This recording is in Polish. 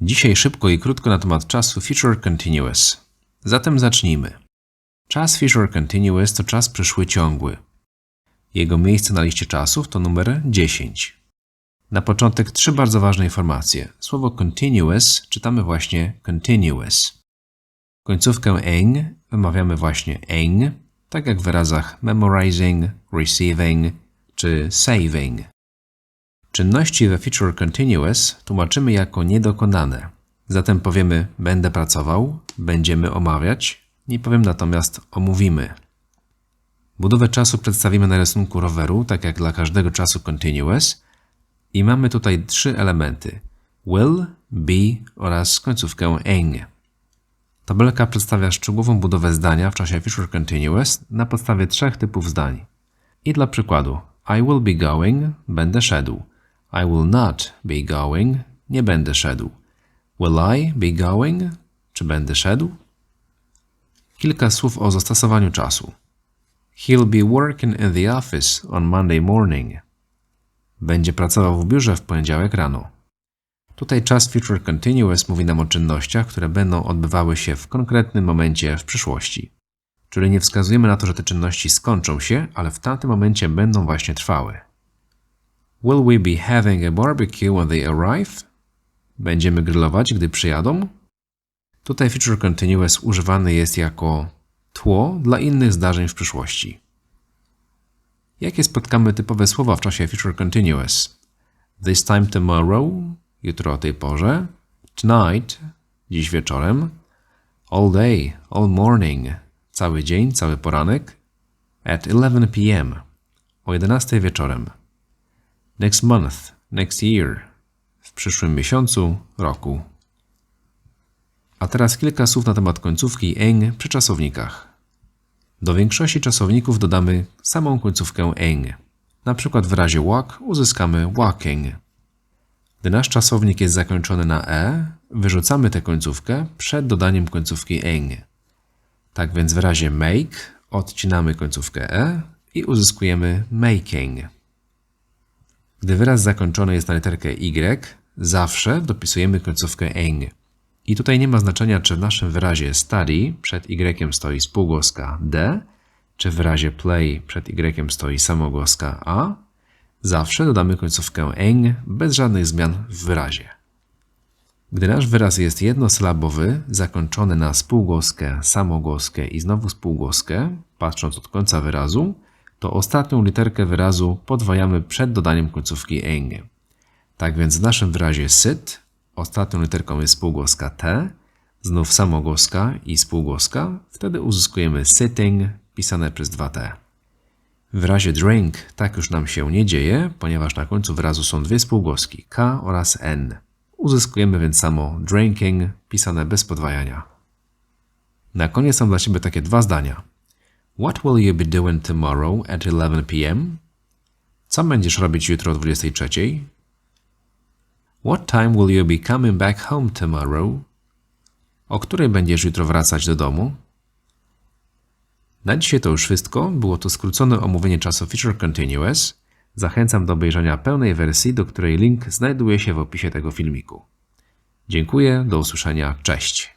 Dzisiaj szybko i krótko na temat czasu Future Continuous. Zatem zacznijmy. Czas Future Continuous to czas przyszły ciągły. Jego miejsce na liście czasów to numer 10. Na początek trzy bardzo ważne informacje. Słowo continuous czytamy właśnie continuous. Końcówkę ing wymawiamy właśnie ing, tak jak w wyrazach memorizing, receiving czy saving. Czynności we Future Continuous tłumaczymy jako niedokonane. Zatem powiemy będę pracował, będziemy omawiać, nie powiem natomiast omówimy. Budowę czasu przedstawimy na rysunku roweru, tak jak dla każdego czasu continuous. I mamy tutaj trzy elementy: will, be oraz końcówkę ing. Tabelka przedstawia szczegółową budowę zdania w czasie future continuous na podstawie trzech typów zdań. I dla przykładu: I will be going, będę szedł. I will not be going, nie będę szedł. Will I be going, czy będę szedł? Kilka słów o zastosowaniu czasu. He'll be working in the office on Monday morning. Będzie pracował w biurze w poniedziałek rano. Tutaj czas future continuous mówi nam o czynnościach, które będą odbywały się w konkretnym momencie w przyszłości. Czyli nie wskazujemy na to, że te czynności skończą się, ale w tamtym momencie będą właśnie trwały. Will we be having a barbecue when they arrive? Będziemy grillować, gdy przyjadą? Tutaj future continuous używany jest jako tło dla innych zdarzeń w przyszłości. Jakie spotkamy typowe słowa w czasie future continuous? This time tomorrow, jutro o tej porze. Tonight, dziś wieczorem. All day, all morning, cały dzień, cały poranek. At 11 p.m., o 11 wieczorem. Next month, next year, w przyszłym miesiącu, roku. A teraz kilka słów na temat końcówki eng przy czasownikach. Do większości czasowników dodamy samą końcówkę eng. Na przykład w razie walk uzyskamy walking. Gdy nasz czasownik jest zakończony na e, wyrzucamy tę końcówkę przed dodaniem końcówki eng. Tak więc w razie make odcinamy końcówkę e i uzyskujemy making. Gdy wyraz zakończony jest na literkę y, zawsze dopisujemy końcówkę eng. I tutaj nie ma znaczenia, czy w naszym wyrazie study przed y stoi spółgłoska d, czy w wyrazie play przed y stoi samogłoska a. Zawsze dodamy końcówkę eng bez żadnych zmian w wyrazie. Gdy nasz wyraz jest jednosylabowy, zakończony na spółgłoskę, samogłoskę i znowu spółgłoskę, patrząc od końca wyrazu, to ostatnią literkę wyrazu podwajamy przed dodaniem końcówki eng. Tak więc w naszym wyrazie sit ostatnią literką jest spółgłoska t, znów samogłoska i spółgłoska, wtedy uzyskujemy sitting pisane przez 2t. W wyrazie drink tak już nam się nie dzieje, ponieważ na końcu wyrazu są dwie spółgłoski k oraz n. Uzyskujemy więc samo drinking pisane bez podwajania. Na koniec są dla Ciebie takie dwa zdania. What will you be doing tomorrow at 11 p.m.? Co będziesz robić jutro o 23? What time will you be coming back home tomorrow? O której będziesz jutro wracać do domu? Na dzisiaj to już wszystko. Było to skrócone omówienie czasu Feature Continuous. Zachęcam do obejrzenia pełnej wersji, do której link znajduje się w opisie tego filmiku. Dziękuję, do usłyszenia, cześć.